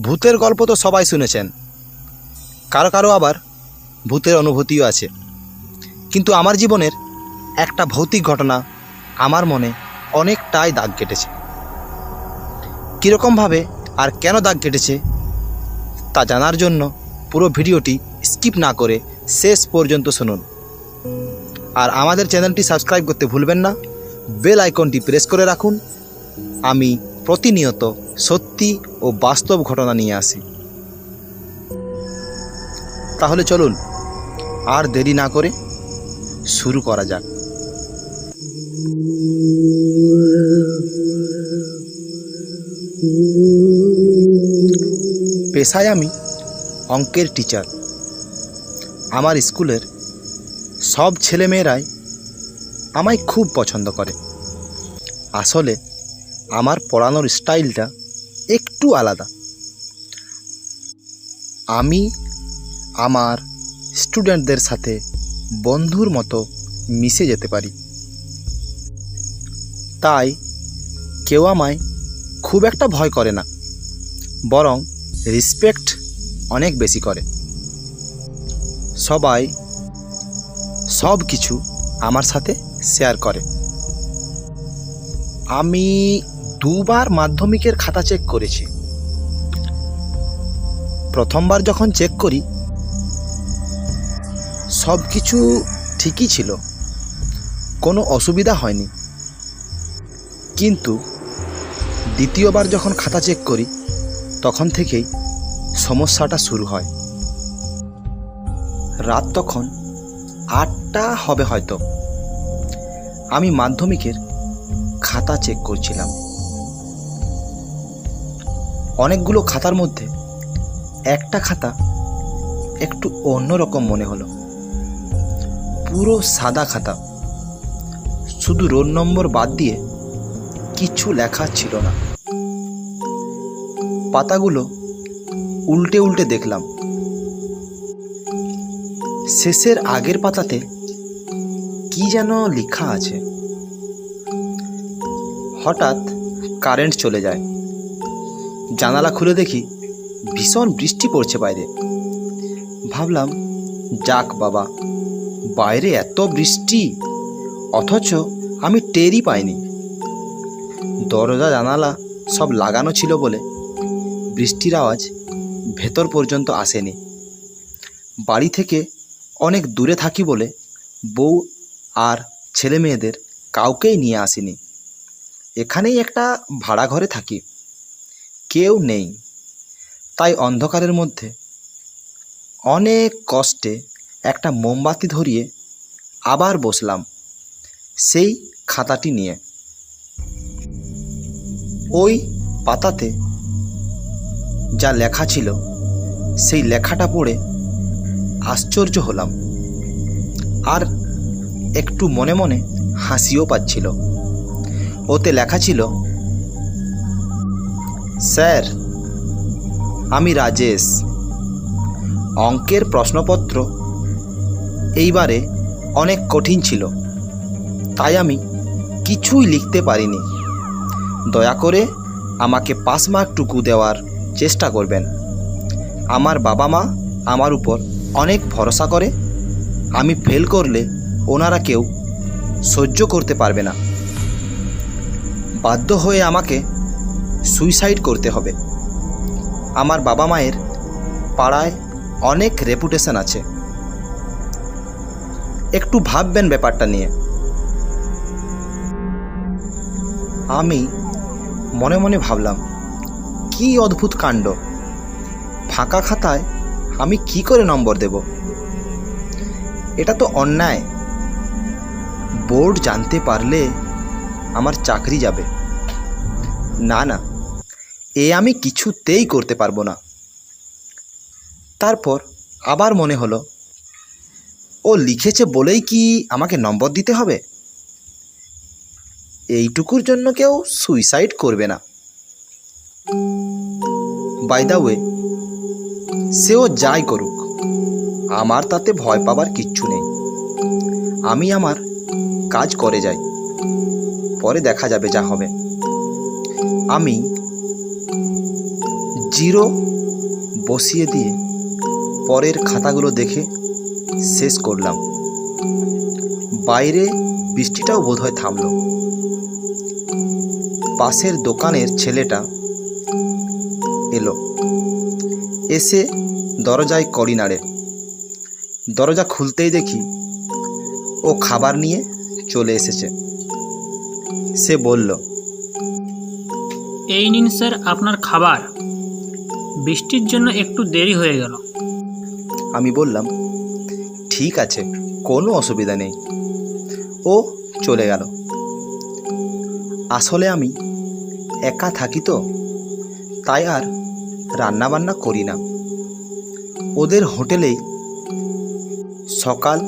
ভূতের গল্প তো সবাই শুনেছেন। কারও কারও আবার ভূতের অনুভূতিও আছে। কিন্তু আমার জীবনের একটা ভৌতিক ঘটনা আমার মনে অনেকটাই দাগ কেটেছে। কীরকমভাবে আর কেন দাগ কেটেছে তা জানার জন্য পুরো ভিডিওটি স্কিপ না করে শেষ পর্যন্ত শুনুন। আর আমাদের চ্যানেলটি সাবস্ক্রাইব করতে ভুলবেন না। বেল আইকনটি প্রেস করে রাখুন। আমি প্রতিনিয়ত সত্যি ও বাস্তব ঘটনা নিয়ে আসি। তাহলে চলুন, আর দেরি না করে শুরু করা যাক। পেশায় আমি অঙ্কের টিচার। আমার স্কুলের সব ছেলেমেয়েরাই আমায় খুব পছন্দ করে। আসলে আমার পড়ানোর স্টাইলটা একটু আলাদা। আমি আমার স্টুডেন্টদের সাথে বন্ধুর মতো মিশে যেতে পারি। তাই কেউ আমায় খুব একটা ভয় করে না, বরং রেসপেক্ট অনেক বেশি করে। সবাই সব কিছু আমার সাথে শেয়ার করে। আমি দুবার মাধ্যমিকের খাতা চেক করেছি। প্রথমবার যখন চেক করি সব কিছু ঠিকই ছিল। কোনো অসুবিধা হয়নি। কিন্তু দ্বিতীয়বার যখন খাতা চেক করি, তখন থেকেই সমস্যাটা শুরু হয়। রাত তখন আটটা হবে হয়তো। আমি মাধ্যমিকের খাতা চেক করছিলাম। অনেকগুলো খাতার মধ্যে একটা খাতা একটু অন্যরকম মনে হলো। পুরো সাদা খাতা। শুধু রোল নম্বর বাদ দিয়ে কিছু লেখা ছিল না। পাতাগুলো উল্টে উল্টে দেখলাম। শেষের আগের পাতাতে কি যেন লেখা আছে। হঠাৎ কারেন্ট চলে যায়। জানালা খুলে দেখি ভীষণ বৃষ্টি পড়ছে বাইরে। ভাবলাম, যাক বাবা, বাইরে এত বৃষ্টি, অথচ আমি টেরই পাইনি। দরজা, জানালা সব লাগানো ছিল বলে বৃষ্টির আওয়াজ ভেতর পর্যন্ত আসেনি। বাড়ি থেকে অনেক দূরে থাকি বলে বউ আর ছেলে মেয়েদের কাউকেই নিয়ে আসিনি। এখানেই একটা ভাড়া ঘরে থাকি। কেউ নেই। তাই অন্ধকারের মধ্যে অনেক কষ্টে একটা মোমবাতি ধরিয়ে আবার বসলাম সেই খাতাটি নিয়ে। ওই পাতাতে যা লেখা ছিল, সেই লেখাটা পড়ে আশ্চর্য হলাম। আর একটু মনে মনে হাসিও পাচ্ছিল। ওতে লেখা ছিল স্যার, আমি রাজেশ। অঙ্কের প্রশ্নপত্র এইবারে অনেক কঠিন ছিল, তাই আমি কিছুই লিখতে পারিনি। দয়া করে আমাকে পাস মার্কটুকু দেওয়ার চেষ্টা করবেন। আমার বাবা মা আমার উপর অনেক ভরসা করে, আমি ফেল করলে ওনারা কেউ সহ্য করতে পারবে না। বাধ্য হয়ে আমাকে সুইসাইড করতে হবে। আমার বাবা মায়ের পাড়ায় অনেক রেপুটেশন আছে। একটু ভাববেন ব্যাপারটা নিয়ে। আমি মনে মনে ভাবলাম, কি অদ্ভুত কাণ্ড। ফাঁকা খাতায় আমি কি করে নম্বর দেব? এটা তো অন্যায়। বোর্ড জানতে পারলে আমার চাকরি যাবে। না না। এ আমি কিছুতেই করতে পারব না। তারপর আবার মনে হলো, ও লিখেছে বলেই কি আমাকে নম্বর দিতে হবে? এইটুকুর জন্য কেউ সুইসাইড করবে না। বাই দা ওয়ে, সেও যাই করুক, আমার তাতে ভয় পাবার কিচ্ছু নেই। আমি আমার কাজ করে যাই, পরে দেখা যাবে যা হবে। আমি জিরো বসিয়ে দিয়ে পরের খাতাগুলো দেখে শেষ করলাম। বাইরে বৃষ্টিটাও বোধহয় থামলো। পাশের দোকানের ছেলেটা এলো। এসে দরজায় কড়ি নাড়ে। দরজা খুলতেই দেখি ও খাবার নিয়ে চলে এসেছে। সে বলল, এই নিন স্যার, আপনার খাবার। বৃষ্টির জন্য একটু দেরি হয়ে গেল। আমি বললাম, ঠিক আছে, কোনো অসুবিধা নেই। ও চলে গেল। আসলে আমি একা থাকি তো, তাই আর রান্নাবান্না করি না। ওদের হোটেলেই সকাল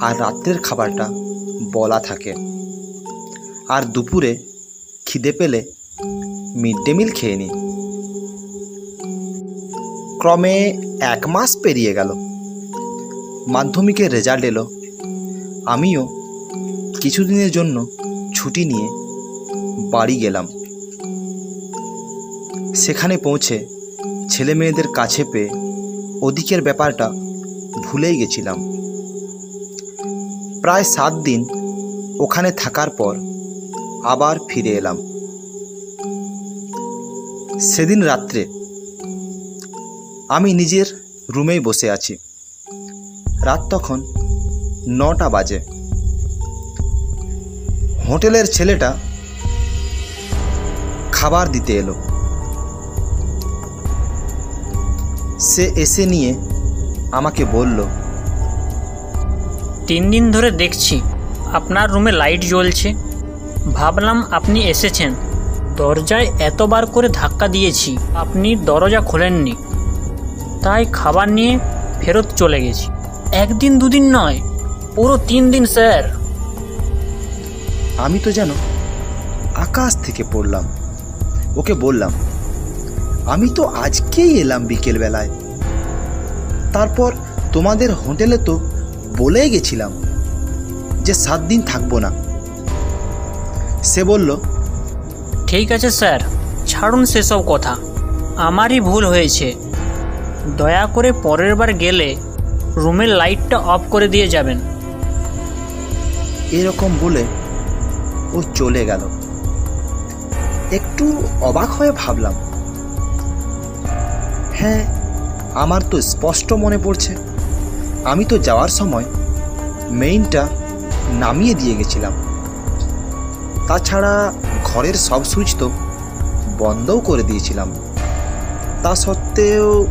আর রাত্রের খাবারটা বলা থাকে। আর দুপুরে খিদে পেলে মিড ডে মিল খেয়ে নিই। ক্রমে এক মাস পেরিয়ে গেল। মাধ্যমিকের রেজাল্ট এলো। আমিও কিছুদিনের জন্য ছুটি নিয়ে বাড়ি গেলাম। সেখানে পৌঁছে ছেলে মেয়েদের কাছে পেয়ে ওদিকের ব্যাপারটা ভুলেই গেছিলাম। প্রায় সাত দিন ওখানে থাকার পর আবার ফিরে এলাম। সেদিন রাত্রে আমি নিজের রুমেই বসে আছি। রাত তখন নটা বাজে। হোটেলের ছেলেটা খাবার দিতে এলো। সে এসে নিয়ে আমাকে বলল, তিন দিন ধরে দেখছি, আপনার রুমে লাইট জ্বলছে। ভাবলাম আপনি এসেছেন। দরজায় এতবার করে ধাক্কা দিয়েছি, আপনি দরজা খোলেননি। তাই খাবার নিয়ে ফেরত চলে গেছি। একদিন দুদিন নয় পুরো তিন দিন স্যার। আমি তো যেন আকাশ থেকে পড়লাম। ওকে বললাম আমি তো আজকেই এলাম বিকেলবেলায়। তারপর তোমাদের হোটেলে তো বলেই গেছিলাম যে সাত দিন থাকব না। সে বলল ঠিক আছে স্যার। ছাড়ুন সেসব কথা। আমারই ভুল হয়েছে। দয়া করে পরের বার গেলে রুমের লাইটটা অফ করে দিয়ে যাবেন। এরকম বলে ও চলে গেল। একটু অবাক হয়ে ভাবলাম। হ্যাঁ আমার তো স্পষ্ট মনে পড়ছে। আমি তো যাওয়ার সময় মেইনটা নামিয়ে দিয়ে গেছিলাম। তাছাড়া ঘরের সব সুইচ তো বন্ধও করে দিয়েছিলাম। তা সত্ত্বেও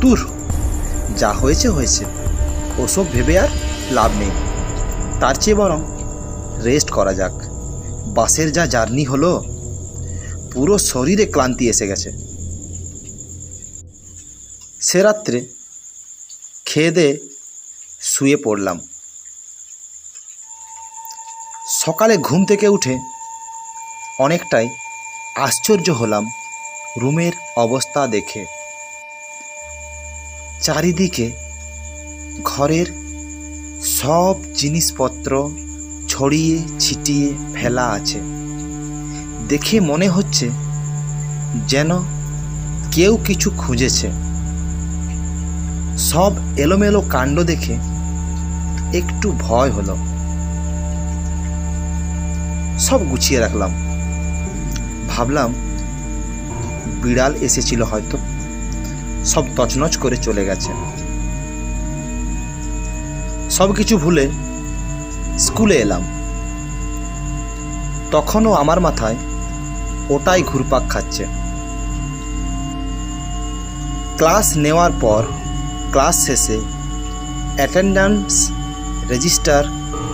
দূর। যা হয়েছে হয়েছে। ওসব ভেবে আর লাভ নেই। তার চেয়ে বরং রেস্ট করা যাক। বাসের যা জার্নি হলো, পুরো শরীরে ক্লান্তি এসে গেছে। সে রাত্রে খেয়ে শুয়ে পড়লাম। সকালে ঘুম থেকে উঠে অনেকটাই আশ্চর্য হলাম রুমের অবস্থা দেখে। চারিদিকে ঘরের সব জিনিসপত্র ছড়িয়ে ছিটিয়ে ফেলা আছে। দেখে মনে হচ্ছে যেন কেউ কিছু খুঁজেছে। সব এলোমেলো কাণ্ড দেখে একটু ভয় হলো। সব গুছিয়ে রাখলাম। ভাবলাম, বিড়াল এসেছিল হয়তো। সব তছনছ করে চলে গেছে। সব কিছু ভুলে স্কুলে এলাম। তখনও আমার মাথায় ওটাই ঘুরপাক খাচ্ছে। ক্লাস নেওয়ার পর, ক্লাস শেষে অ্যাটেন্ডান্স রেজিস্টার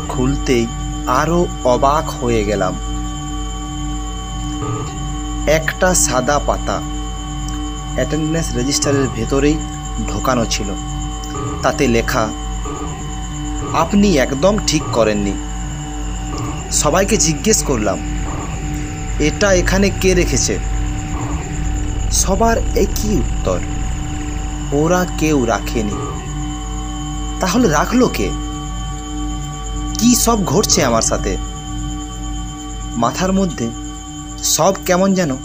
খুলতেই আরও অবাক হয়ে গেলাম। একটা সাদা পাতা অ্যাটেন্ডেন্স রেজিস্টারের ভেতরেই ঢোকানো ছিল। তাতে লেখা, আপনি একদম ঠিক করেননি। সবাইকে জিজ্ঞেস করলাম, এটা এখানে কে রেখেছে? সবার একই উত্তর, ওরা কেউ রাখেনি। তাহলে রাখল কে? কি সব ঘটছে আমার সাথে? মাথার মধ্যে সব কেমন যেন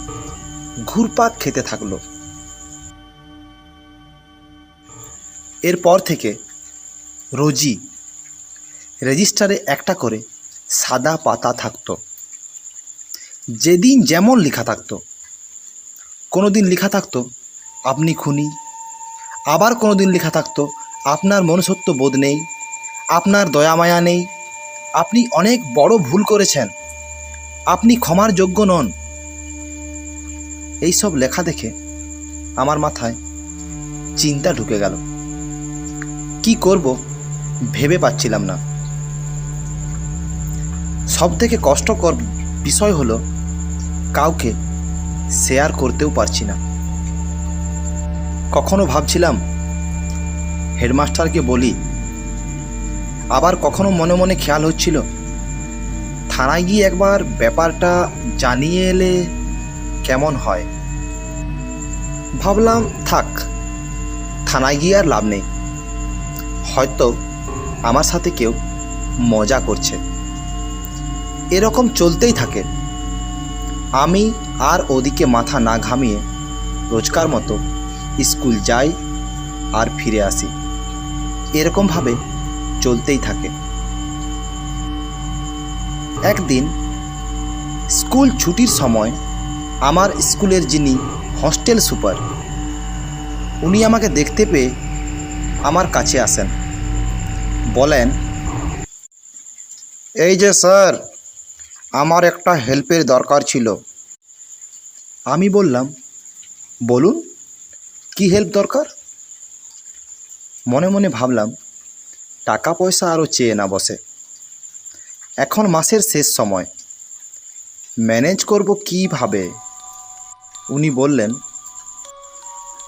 ঘুরপাক খেতে থাকল। এরপর থেকে রোজই রেজিস্টারে একটা করে সাদা পাতা থাকতো। যেদিন যেমন লেখা থাকতো কোনো দিন লেখা থাকতো, আপনি খুনি। আবার কোনো দিন লেখা থাকতো, আপনার মনুষ্যত্ব বোধ নেই। আপনার দয়া মায়া নেই। আপনি অনেক বড় ভুল করেছেন। আপনি ক্ষমার যোগ্য নন। এই সব লেখা দেখে আমার মাথায় চিন্তা ঢুকে গেল। কি করব ভেবে পাচ্ছিলাম না। সব থেকে কষ্টকর বিষয় হলো কাউকে শেয়ার করতেও পারছি না। কখনো ভাবছিলাম, হেডমাস্টারকে বলি, আবার কখনো মনে মনে খেয়াল হচ্ছিল, থানায় গিয়ে একবার ব্যাপারটা জানিয়ে এলে কেমন হয়। ভাবলাম, থাক, থানায় গিয়ে আর লাভ নেই। হয়তো আমার সাথে কেউ মজা করছে। এরকম চলতেই থাকে। আমি আর ওদিকে মাথা না ঘামিয়ে রোজকার মতো স্কুল যাই আর ফিরে আসি। এরকমভাবে চলতেই থাকে। একদিন স্কুল ছুটির সময় আমার স্কুলের যিনি হস্টেল সুপার, উনি আমাকে দেখতে পেয়ে আমার কাছে আসেন। বলেন, এই যে স্যার, আমার একটা হেল্পের দরকার ছিল। আমি বললাম, বলুন, কি হেল্প দরকার? মনে মনে ভাবলাম, টাকা পয়সা আরও চেয়ে না বসে। এখন মাসের শেষ সময়। ম্যানেজ করব কীভাবে? উনি বললেন,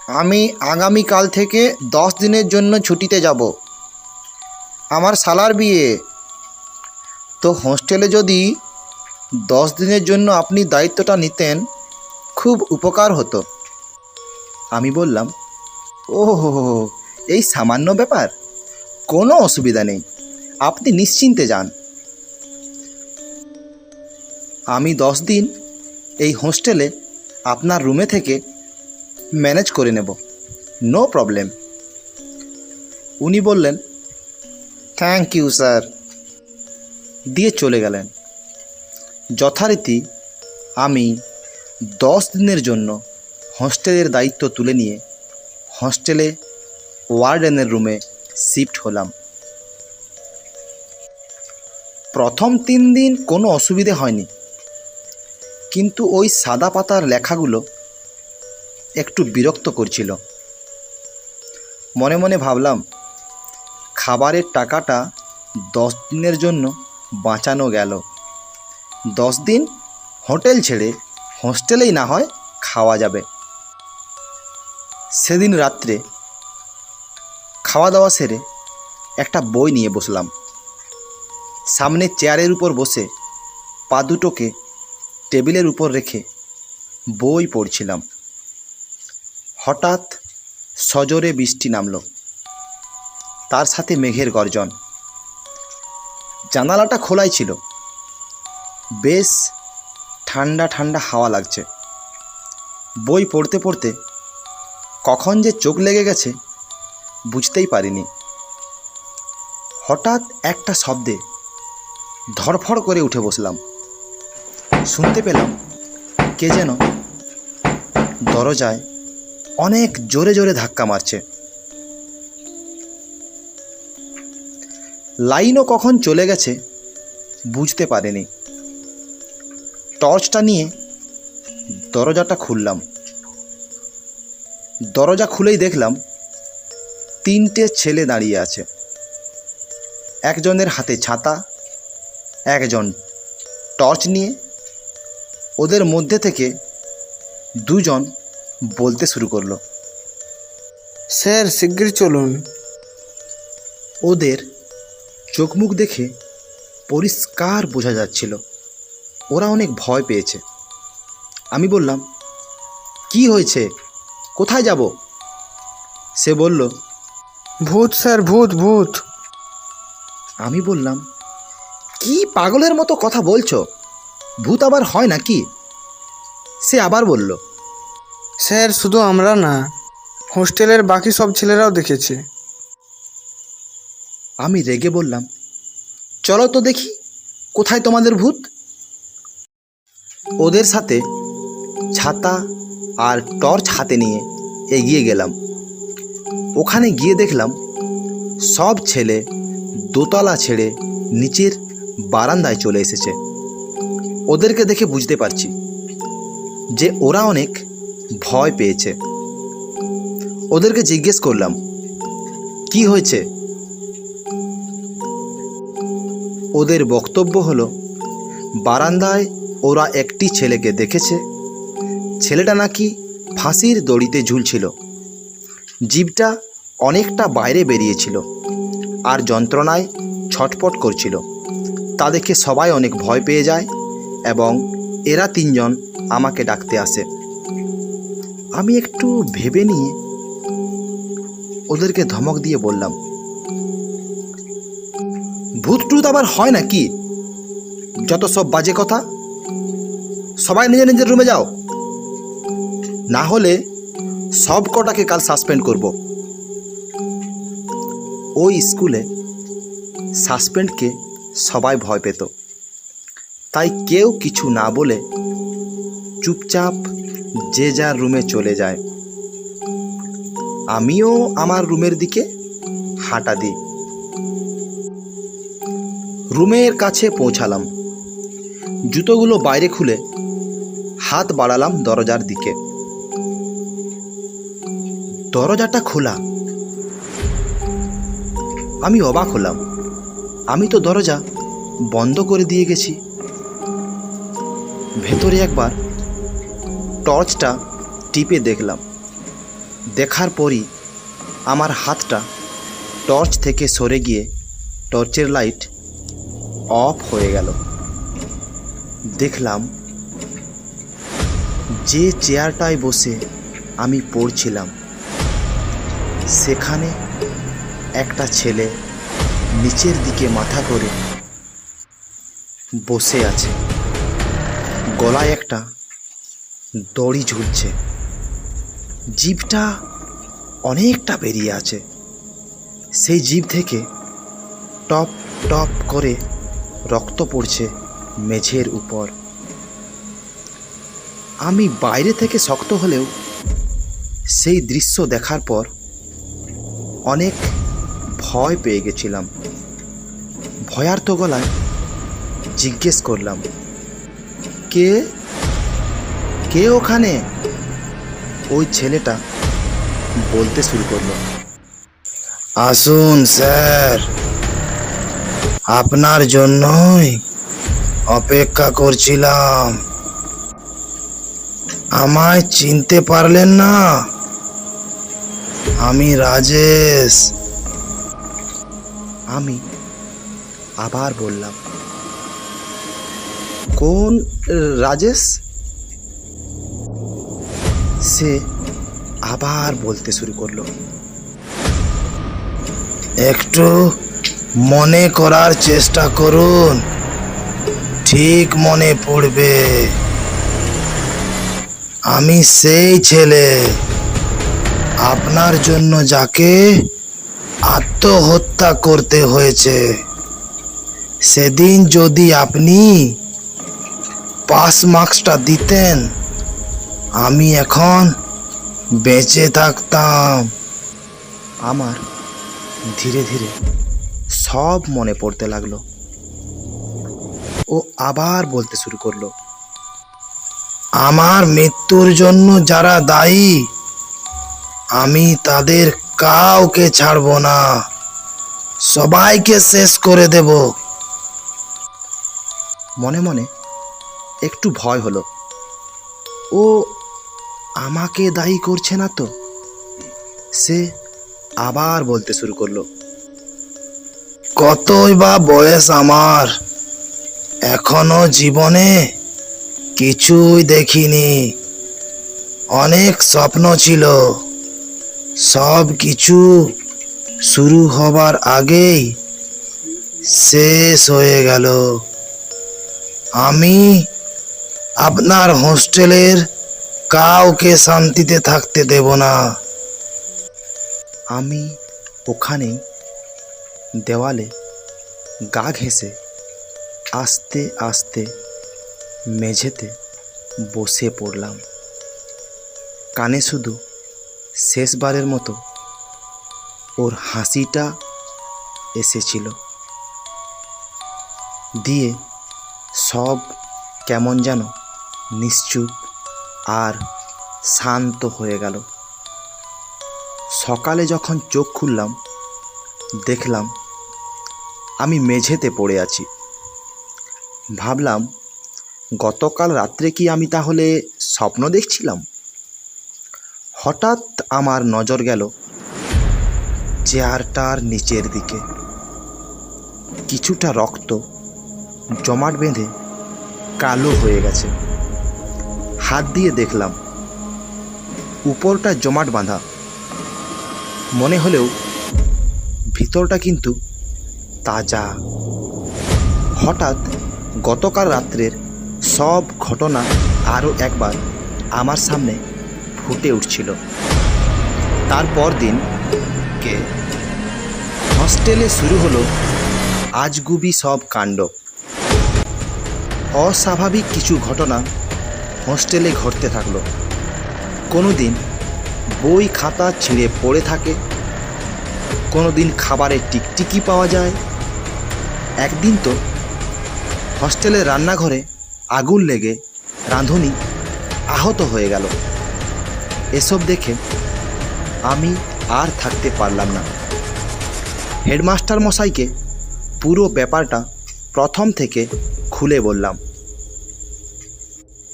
আমি আগামীকাল থেকে দশ দিনের জন্য ছুটিতে যাব। আমার শালার বিয়ে। তো হোস্টেলে যদি দশ দিনের জন্য আপনি দায়িত্বটা নিতেন, খুব উপকার হতো। আমি বললাম ও এই সামান্য ব্যাপার? কোনো অসুবিধা নেই, আপনি নিশ্চিন্তে যান। আমি দশ দিন এই হোস্টেলে আপনার রুমে থেকে ম্যানেজ করে নেব, নো প্রবলেম। উনি বললেন থ্যাংক ইউ স্যার দিয়ে চলে গেলেন। যথারীতি আমি দশ দিনের জন্য হস্টেলের দায়িত্ব তুলে নিয়ে হস্টেলে ওয়ার্ডেনের রুমে শিফট হলাম। প্রথম তিন দিন কোনো অসুবিধে হয়নি। কিন্তু ওই সাদা পাতার লেখাগুলো একটু বিরক্ত করছিল। মনে মনে ভাবলাম খাবারের টাকাটা দশ দিনের জন্য বাঁচানো গেল। দশ দিন হোটেল ছেড়ে হোস্টেলেই না হয় খাওয়া যাবে। সেদিন রাত্রে খাওয়া দাওয়া সেরে একটা বই নিয়ে বসলাম। সামনে চেয়ারের উপর বসে পা দুটোকে টেবিলের উপর রেখে বই পড়ছিলাম। হঠাৎ সজোরে বৃষ্টি নামল। তার সাথে মেঘের গর্জন। জানালাটা খোলাই ছিল। বেশ ঠান্ডা ঠান্ডা হাওয়া লাগছে। বই পড়তে পড়তে কখন যে চোখ লেগে গেছে বুঝতেই পারিনি। হঠাৎ একটা শব্দে ধরফড় করে উঠে বসলাম। শুনতে পেলাম কে যেন দরজায় অনেক জোরে জোরে ধাক্কা মারছে। লাইনও কখন চলে গেছে বুঝতে পারেনি। টর্চটা নিয়ে দরজাটা খুললাম। দরজা খুলেই দেখলাম তিনটে ছেলে দাঁড়িয়ে আছে। একজনের হাতে ছাতা একজন টর্চ নিয়ে। ওদের মধ্যে থেকে দুজন বলতে শুরু করল স্যার শিগগির চলুন। ওদের চোখ মুখ দেখে পরিষ্কার বোঝা যাচ্ছিল। ওরা অনেক ভয় পেয়েছে। আমি বললাম কি হয়েছে? কোথায় যাব? সে বলল ভূত স্যার ভূত ভূত। আমি বললাম কি পাগলের মতো কথা বলছো? ভূত আবার হয় নাকি? সে আবার বলল স্যার শুধু আমরা না হোস্টেলের বাকি সব ছেলেরাও দেখেছে। আমি রেগে বললাম, চলো তো দেখি, কোথায় তোমাদের ভূত? ওদের সাথে ছাতা আর টর্চ হাতে নিয়ে এগিয়ে গেলাম। ওখানে গিয়ে দেখলাম, সব ছেলে দোতলা ছেড়ে নিচের বারান্দায় চলে এসেছে। ওদেরকে দেখে বুঝতে পারছি যে ওরা অনেক ভয় পেয়েছে। ওদেরকে জিজ্ঞেস করলাম, কি হয়েছে? ওদের বক্তব্য হলো, বারান্দায় ওরা একটি ছেলেকে দেখেছে। ছেলেটা নাকি ফাঁসির দড়িতে ঝুলছিল। জীবটা অনেকটা বাইরে বেরিয়েছিল আর যন্ত্রণায় ছটপট করছিল। তা দেখে সবাই অনেক ভয় পেয়ে যায় এবং এরা তিনজন আমাকে ডাকতে আসে। আমি একটু ভেবে নিয়ে ওদেরকে ধমক দিয়ে বললাম ভূত টুত আবার হয় নাকি? যত সব বাজে কথা, সবাই নিজের নিজের রুমে যাও। না হলে সব কটাকে কাল সাসপেন্ড করব। ওই স্কুলে সাসপেন্ডকে সবাই ভয় পেত। তাই কেউ কিছু না বলে চুপচাপ যে যার রুমে চলে যায়। আমিও আমার রুমের দিকে হাঁটা দিই। রুমের কাছে পৌঁছালাম। জুতোগুলো বাইরে খুলে হাত বাড়ালাম দরজার দিকে। দরজাটা খোলা। আমি অবাক হলাম। আমি তো দরজা বন্ধ করে দিয়ে গেছি। ভেতরে একবার টর্চটা টিপে দেখলাম। দেখার পরই আমার হাতটা টর্চ থেকে সরে গিয়ে টর্চের লাইট অফ হয়ে গেল। দেখলাম যে চেয়ারটায় বসে আমি পড়ছিলাম, সেখানে একটা ছেলে নিচের দিকে মাথা করে বসে আছে। গলায় একটা দড়ি ঝুলছে। জিভটা অনেকটা বেরিয়ে আছে। সেই জিভ থেকে টপ টপ করে রক্ত পড়ছে মেঝের উপর। আমি বাইরে থেকে শক্ত হলেও সেই দৃশ্য দেখার পর অনেক ভয় পেয়ে গেছিলাম। ভয়ার্থ গলায় জিজ্ঞেস করলাম, কে? কে ওখানে? ওই ছেলেটা বলতে শুরু করল, আসুন, স্যার। আপনার জন্যই অপেক্ষা করছিলাম। আমায় চিনতে পারলেন না। আমি রাজেশ। আমি আবার বললাম, কোন রাজেশ? সে আবার বলতে শুরু করল, একটু মনে করার চেষ্টা করুন। ঠিক মনে পড়বে। আমি সেই ছেলে। আপনার জন্য যাকে আত্মহত্যা করতে হয়েছে। সেদিন যদি আপনি পাস মার্কসটা দিতেন, আমি এখন বেঁচে থাকতাম। আমার ধীরে ধীরে সব মনে পড়তে লাগল। ও আবার বলতে শুরু করল, আমার মৃত্যুর জন্য যারা দায়ী, আমি তাদের কাউকে ছাড়ব না। সবাইকে শেষ করে দেব। মনে মনে একটু ভয় হলো। ও আমাকে দায়ী করছে না তো? সে আবার বলতে শুরু করল কতই বা বয়স আমার, এখনও জীবনে কিছুই দেখিনি। অনেক স্বপ্ন ছিল, সব কিছু শুরু হবার আগেই শেষ হয়ে গেল। আমি আপনার হোস্টেলের কাউকে শান্তিতে থাকতে দেব না। আমি ওখানেই দেওয়ালে গা ঘেঁষে আস্তে আস্তে মেঝেতে বসে পড়লাম। কানে শুধু শেষবারের মতো ওর হাসিটা এসেছিল। দিয়ে সব কেমন যেন নিশ্চুপ আর শান্ত হয়ে গেল। সকালে যখন চোখ খুললাম, দেখলাম আমি মেঝেতে পড়ে আছি। ভাবলাম, গতকাল রাত্রে কি আমি তাহলে স্বপ্ন দেখছিলাম? হঠাৎ আমার নজর গেল চেয়ারটার নিচের দিকে। কিছুটা রক্ত, জমাট বেঁধে কালো হয়ে গেছে। হাত দিয়ে দেখলাম, উপরটা জমাট বাঁধা। মনে হলেও ভিতরটা কিন্তু তাজা। হঠাৎ গতকাল রাত্রের সব ঘটনা আরও একবার আমার সামনে ফুটে উঠছিল। তারপর দিন কে? হস্টেলে শুরু হলো আজগুবি সব কাণ্ড। অস্বাভাবিক কিছু ঘটনা হোস্টেলে ঘটতে থাকল। কোনো দিন বই খাতা ছিঁড়ে পড়ে থাকে কোনো দিন খাবারে টিকটিকি পাওয়া যায় একদিন তো হস্টেলের রান্নাঘরে আগুন লেগে রাঁধুনি আহত হয়ে গেল। এসব দেখে আমি আর থাকতে পারলাম না। হেডমাস্টার মশাইকে পুরো ব্যাপারটা প্রথম থেকে খুলে বললাম।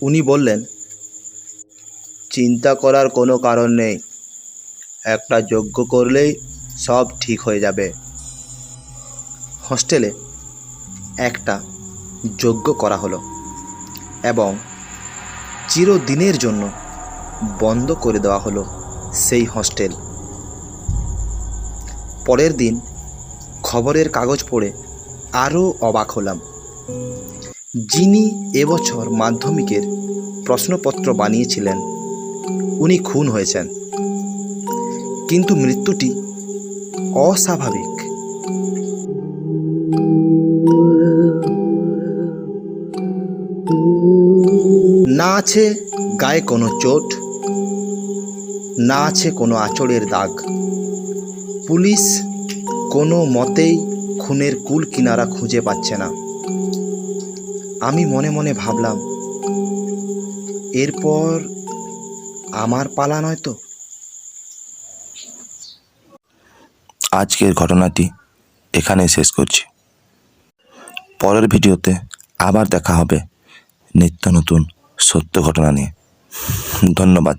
উনি বললেন, চিন্তা করার কোনো কারণ নেই। একটা যজ্ঞ করলেই সব ঠিক হয়ে যাবে। হোস্টেলে একটা যজ্ঞ করা হলো এবং চিরদিনের জন্য বন্ধ করে দেওয়া হলো সেই হস্টেল। পরের দিন খবরের কাগজ পড়ে আরও অবাক হলাম। যিনি এবছর মাধ্যমিকের প্রশ্নপত্র বানিয়েছিলেন, উনি খুন হয়েছেন। কিন্তু মৃত্যুটি অস্বাভাবিক। আছে গায়ে কোনো চোট, না আছে কোনো আঁচড়ের দাগ। পুলিশ কোনো মতেই খুনের কুল কিনারা খুঁজে পাচ্ছে না। আমি মনে মনে ভাবলাম, এরপর আমার পালা নয় তো? আজকের ঘটনাটি এখানে শেষ করছি। পরের ভিডিওতে আবার দেখা হবে নিত্য নতুন সত্য ঘটনা নিয়ে। ধন্যবাদ।